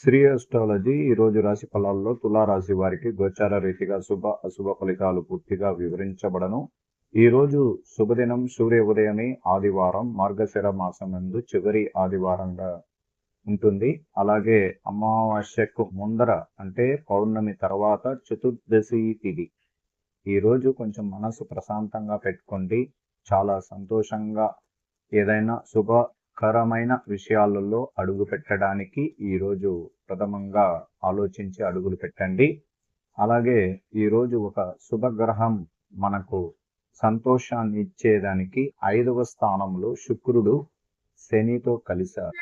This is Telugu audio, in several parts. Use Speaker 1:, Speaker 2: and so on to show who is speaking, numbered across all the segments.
Speaker 1: శ్రీ అస్ట్రాలజీ ఈరోజు రాశి ఫలాల్లో తులారాశి వారికి గోచార రీతిగా శుభ అశుభ ఫలితాలు పూర్తిగా వివరించబడను. ఈ రోజు శుభదినం సూర్య ఉదయమే ఆదివారం మార్గశిర మాసం నందు చివరి ఆదివారంగా ఉంటుంది. అలాగే అమావాస్యకు ముందర అంటే పౌర్ణమి తర్వాత చతుర్దశి తిథి ఈరోజు కొంచెం మనసు ప్రశాంతంగా పెట్టుకోండి. చాలా సంతోషంగా ఏదైనా శుభ శుభకరమైన విషయాలలో అడుగు పెట్టడానికి ఈరోజు ప్రథమంగా ఆలోచించి అడుగులు పెట్టండి. అలాగే ఈరోజు ఒక శుభగ్రహం మనకు సంతోషాన్ని ఇచ్చేదానికి ఐదవ స్థానంలో శుక్రుడు శనితో కలిశారు.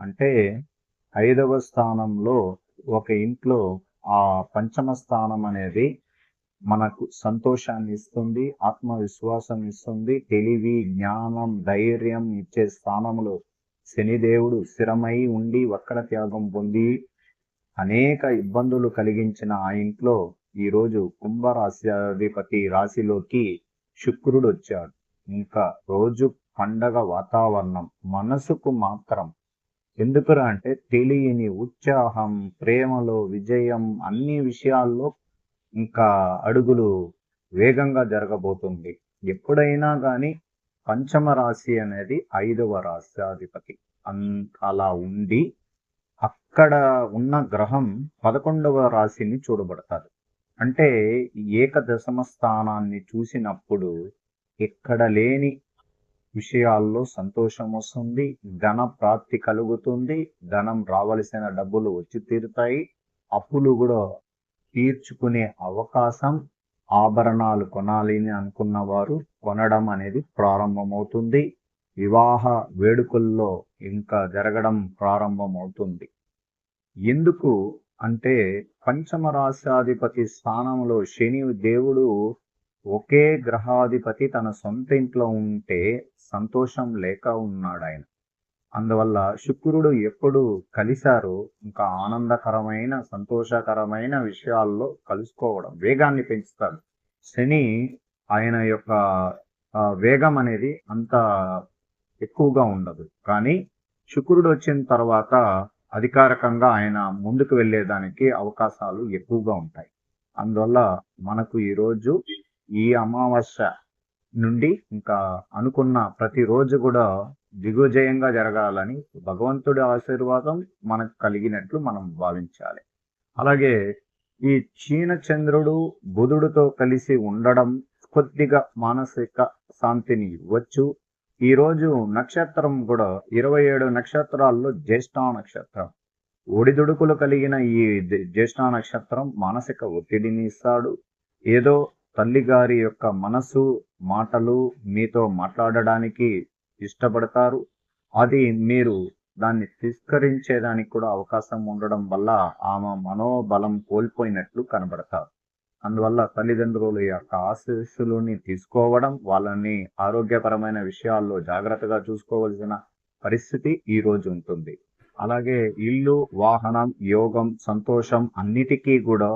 Speaker 1: అంటే ఐదవ స్థానంలో ఒక ఇంట్లో ఆ పంచమ స్థానం అనేది మనకు సంతోషాన్ని ఇస్తుంది ఆత్మవిశ్వాసం ఇస్తుంది. తెలివి జ్ఞానం ధైర్యం ఇచ్చే స్థానంలో శనిదేవుడు స్థిరమై ఉండి వక్ర త్యాగం పొంది అనేక ఇబ్బందులు కలిగించిన ఆ ఇంట్లో ఈరోజు కుంభరాశ్యాధిపతి రాశిలోకి శుక్రుడు వచ్చాడు. ఇంకా రోజు పండగ వాతావరణం మనసుకు మాత్రం ఎందుకురా అంటే తెలియని ఉత్సాహం ప్రేమలో విజయం అన్ని విషయాల్లో ఇంకా అడుగులు వేగంగా జరగబోతుంది. ఎప్పుడైనా కానీ పంచమ రాశి అనేది ఐదవ రాశ్యాధిపతి. అన్ అలా ఉండి అక్కడ ఉన్న గ్రహం పదకొండవ రాశిని చూడబడతారు. అంటే ఏకదశమ స్థానాన్ని చూసినప్పుడు ఎక్కడ లేని విషయాల్లో సంతోషం వస్తుంది ధన ప్రాప్తి కలుగుతుంది ధనం రావలసిన డబ్బులు వచ్చి తీరుతాయి అప్పులు కూడా తీర్చుకునే అవకాశం ఆభరణాలు కొనాలి అని అనుకున్న వారు కొనడం అనేది ప్రారంభమవుతుంది. వివాహ వేడుకల్లో ఇంకా జరగడం ప్రారంభమవుతుంది. ఎందుకు అంటే పంచమ రాశాధిపతి స్థానంలో శని దేవుడు ఒకే గ్రహాధిపతి తన సొంత ఇంట్లో ఉంటే సంతోషం లేక ఉన్నాడు ఆయన అందువల్ల శుక్రుడు ఎప్పుడు కలిశారో ఇంకా ఆనందకరమైన సంతోషకరమైన విషయాల్లో కలుసుకోవడం వేగాన్ని పెంచుతాడు. శని ఆయన యొక్క వేగం అనేది అంత ఎక్కువగా ఉండదు. కానీ శుక్రుడు వచ్చిన తర్వాత అధికారికంగా ఆయన ముందుకు వెళ్ళేదానికి అవకాశాలు ఎక్కువగా ఉంటాయి. అందువల్ల మనకు ఈరోజు ఈ అమావాస్య నుండి ఇంకా అనుకున్న ప్రతిరోజు కూడా దిగ్విజయంగా జరగాలని భగవంతుడి ఆశీర్వాదం మనకు కలిగినట్లు మనం భావించాలి. అలాగే ఈ చీన చంద్రుడు బుధుడితో కలిసి ఉండడం కొద్దిగా మానసిక శాంతిని ఇవ్వచ్చు. ఈరోజు నక్షత్రం కూడా ఇరవై ఏడు నక్షత్రాల్లో జ్యేష్ఠ నక్షత్రం. ఒడిదుడుకులు కలిగిన ఈ జ్యేష్ఠ నక్షత్రం మానసిక ఒత్తిడిని ఇస్తాడు. ఏదో తల్లిగారి యొక్క మనసు మాటలు మీతో మాట్లాడడానికి ఇష్టపడతారు. అది మీరు దాన్ని తిరస్కరించేదానికి కూడా అవకాశం ఉండడం వల్ల ఆమె మనోబలం కోల్పోయినట్లు కనబడతారు. అందువల్ల తల్లిదండ్రుల యొక్క ఆశీస్సులని తీసుకోవడం వాళ్ళని ఆరోగ్యపరమైన విషయాల్లో జాగ్రత్తగా చూసుకోవలసిన పరిస్థితి ఈ రోజు ఉంటుంది. అలాగే ఇల్లు వాహనం యోగం సంతోషం అన్నిటికీ కూడా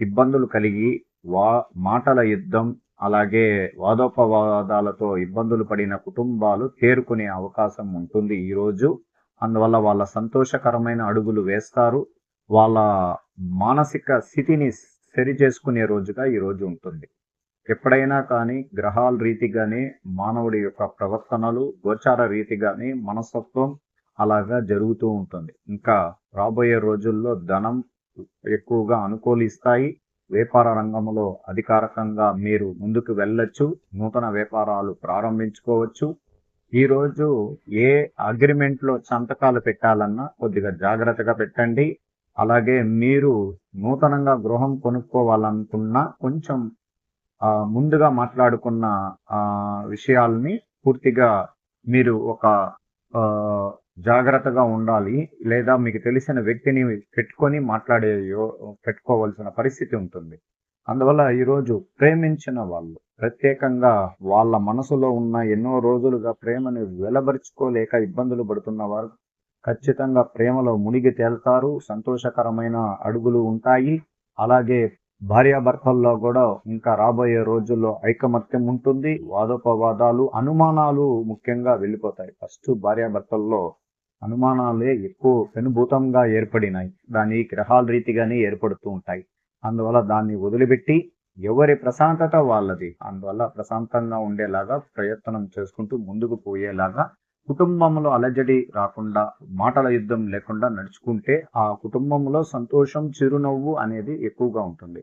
Speaker 1: ఇబ్బందులు కలిగి వా మాటల యుద్ధం అలాగే వాదోపవాదాలతో ఇబ్బందులు పడిన కుటుంబాలు తేరుకునే అవకాశం ఉంటుంది ఈరోజు అందువల్ల వాళ్ళ సంతోషకరమైన అడుగులు వేస్తారు. వాళ్ళ మానసిక స్థితిని సరి చేసుకునే రోజుగా ఈ రోజు ఉంటుంది. ఎప్పుడైనా కానీ గ్రహాల రీతిగానే మానవుడి యొక్క ప్రవర్తనలు గోచార రీతిగానే మనస్తత్వం అలాగా జరుగుతూ ఉంటుంది. ఇంకా రాబోయే రోజుల్లో ధనం ఎక్కువగా అనుకూలిస్తాయి. వ్యాపార రంగంలో అధికారికంగా మీరు ముందుకు వెళ్ళొచ్చు నూతన వ్యాపారాలు ప్రారంభించుకోవచ్చు. ఈరోజు ఏ అగ్రిమెంట్లో సంతకాలు పెట్టాలన్నా కొద్దిగా జాగ్రత్తగా పెట్టండి. అలాగే మీరు నూతనంగా గృహం కొనుక్కోవాలనుకున్నా కొంచెం ముందుగా మాట్లాడుకున్న విషయాల్ని పూర్తిగా మీరు ఒక జాగ్రత్తగా ఉండాలి లేదా మీకు తెలిసిన వ్యక్తిని పెట్టుకొని మాట్లాడే పెట్టుకోవాల్సిన పరిస్థితి ఉంటుంది. అందువల్ల ఈరోజు ప్రేమించిన వాళ్ళు ప్రత్యేకంగా వాళ్ళ మనసులో ఉన్న ఎన్నో రోజులుగా ప్రేమను వెలబరుచుకోలేక ఇబ్బందులు పడుతున్న వారు ఖచ్చితంగా ప్రేమలో మునిగి తేలుతారు సంతోషకరమైన అడుగులు ఉంటాయి. అలాగే భార్యాభర్తల్లో కూడా ఇంకా రాబోయే రోజుల్లో ఐకమత్యం ఉంటుంది వాదోపవాదాలు అనుమానాలు ముఖ్యంగా వెళ్ళిపోతాయి. ఫస్ట్ భార్యాభర్తల్లో అనుమానాలే ఎక్కువ పెనుభూతంగా ఏర్పడినాయి. దాని గ్రహాల రీతిగానే ఏర్పడుతూ ఉంటాయి. అందువల్ల దాన్ని వదిలిపెట్టి ఎవరి ప్రశాంతత వాళ్ళది. అందువల్ల ప్రశాంతంగా ఉండేలాగా ప్రయత్నం చేసుకుంటూ ముందుకు పోయేలాగా కుటుంబంలో అలజడి రాకుండా మాటల యుద్ధం లేకుండా నడుచుకుంటే ఆ కుటుంబంలో సంతోషం చిరునవ్వు అనేది ఎక్కువగా ఉంటుంది.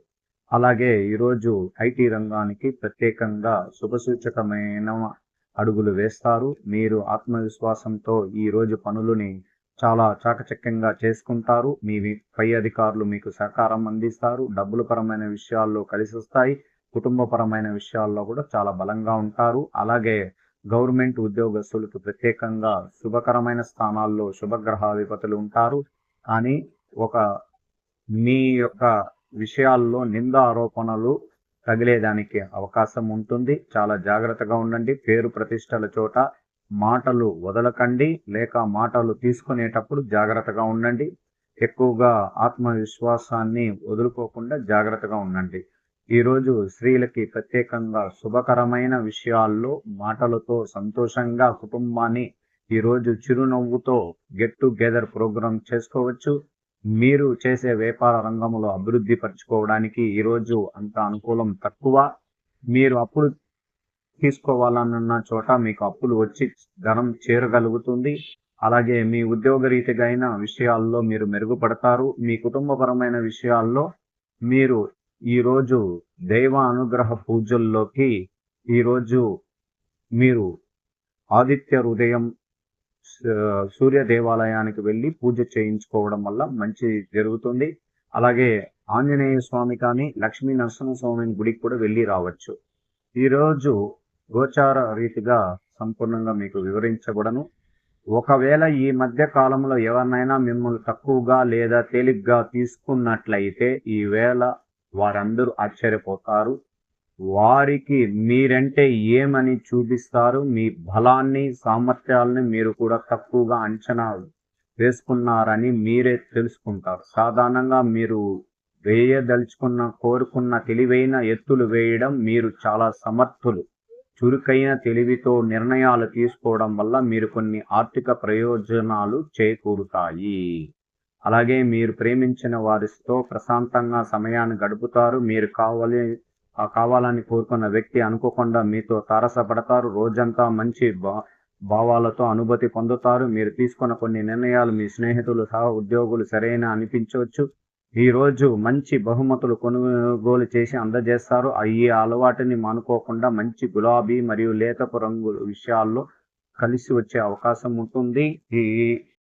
Speaker 1: అలాగే ఈరోజు ఐటీ రంగానికి ప్రత్యేకంగా శుభసూచకమైన అడుగులు వేస్తారు. మీరు ఆత్మవిశ్వాసంతో ఈ రోజు పనులని చాలా చాకచక్యంగా చేసుకుంటారు. మీ పై అధికారులు మీకు సహకారం అందిస్తారు. డబ్బుల పరమైన విషయాల్లో కలిసి వస్తాయి. కుటుంబపరమైన విషయాల్లో కూడా చాలా బలంగా ఉంటారు. అలాగే గవర్నమెంట్ ఉద్యోగస్తులకు ప్రత్యేకంగా శుభకరమైన స్థానాల్లో శుభగ్రహాధిపతులు ఉంటారు. కానీ ఒక మీ యొక్క విషయాల్లో నింద ఆరోపణలు తగిలేదానికి అవకాశం ఉంటుంది. చాలా జాగ్రత్తగా ఉండండి. పేరు ప్రతిష్టల చోట మాటలు వదలకండి. లేక మాటలు తీసుకునేటప్పుడు జాగ్రత్తగా ఉండండి. ఎక్కువగా ఆత్మవిశ్వాసాన్ని వదులుకోకుండా జాగ్రత్తగా ఉండండి. ఈరోజు స్త్రీలకి ప్రత్యేకంగా శుభకరమైన విషయాల్లో మాటలతో సంతోషంగా కుటుంబాన్ని ఈరోజు చిరునవ్వుతో గెట్ టుగెదర్ ప్రోగ్రామ్ చేసుకోవచ్చు. మీరు చేసే వ్యాపార రంగంలో అభివృద్ధి పరచుకోవడానికి ఈరోజు అంత అనుకూలం తక్కువ. మీరు అప్పులు తీసుకోవాలనున్న చోట మీకు అప్పులు వచ్చి ధనం చేరగలుగుతుంది. అలాగే మీ ఉద్యోగ రీతిగా విషయాల్లో మీరు మెరుగుపడతారు. మీ కుటుంబపరమైన విషయాల్లో మీరు ఈరోజు దైవ అనుగ్రహ పూజల్లోకి ఈరోజు మీరు ఆదిత్య హృదయం సూర్య దేవాలయానికి వెళ్ళి పూజ చేయించుకోవడం వల్ల మంచి జరుగుతుంది. అలాగే ఆంజనేయ స్వామి కానీ లక్ష్మీ నరసింహస్వామి గుడికి కూడా వెళ్ళి రావచ్చు. ఈరోజు గోచార రీతిగా సంపూర్ణంగా మీకు వివరించబడను. ఒకవేళ ఈ మధ్య కాలంలో ఎవరినైనా మిమ్మల్ని తక్కువగా లేదా తేలిగ్గా తీసుకున్నట్లయితే ఈ వేళ వారందరూ ఆశ్చర్యపోతారు. వారికి మీరంటే ఏమని చూపిస్తారు? మీ బలాన్ని సామర్థ్యాలని మీరు కూడా తక్కువగా అంచనా వేసుకున్నారని మీరే తెలుసుకుంటారు. సాధారణంగా మీరు వేయదలుచుకున్న కోరుకున్న తెలివైన ఎత్తులు వేయడం మీరు చాలా సమర్థులు. చురుకైన తెలివితో నిర్ణయాలు తీసుకోవడం వల్ల మీరు కొన్ని ఆర్థిక ప్రయోజనాలు చేకూరుతాయి. అలాగే మీరు ప్రేమించిన వారితో ప్రశాంతంగా సమయాన్ని గడుపుతారు. మీరు కావాలి ఆ కావాలని కోరుకున్న వ్యక్తి అనుకోకుండా మీతో తారసపడతారు. రోజంతా మంచి బా భావాలతో అనుభూతి పొందుతారు. మీరు తీసుకున్న కొన్ని నిర్ణయాలు మీ స్నేహితులు సహ ఉద్యోగులు సరైన అనిపించవచ్చు. ఈరోజు మంచి బహుమతులు కొనుగోలు చేసి అందజేస్తారు. ఆ ఈ అలవాటుని మానుకోకుండా మంచి గులాబీ మరియు లేతపు రంగు విషయాల్లో కలిసి వచ్చే అవకాశం ఉంటుంది. ఈ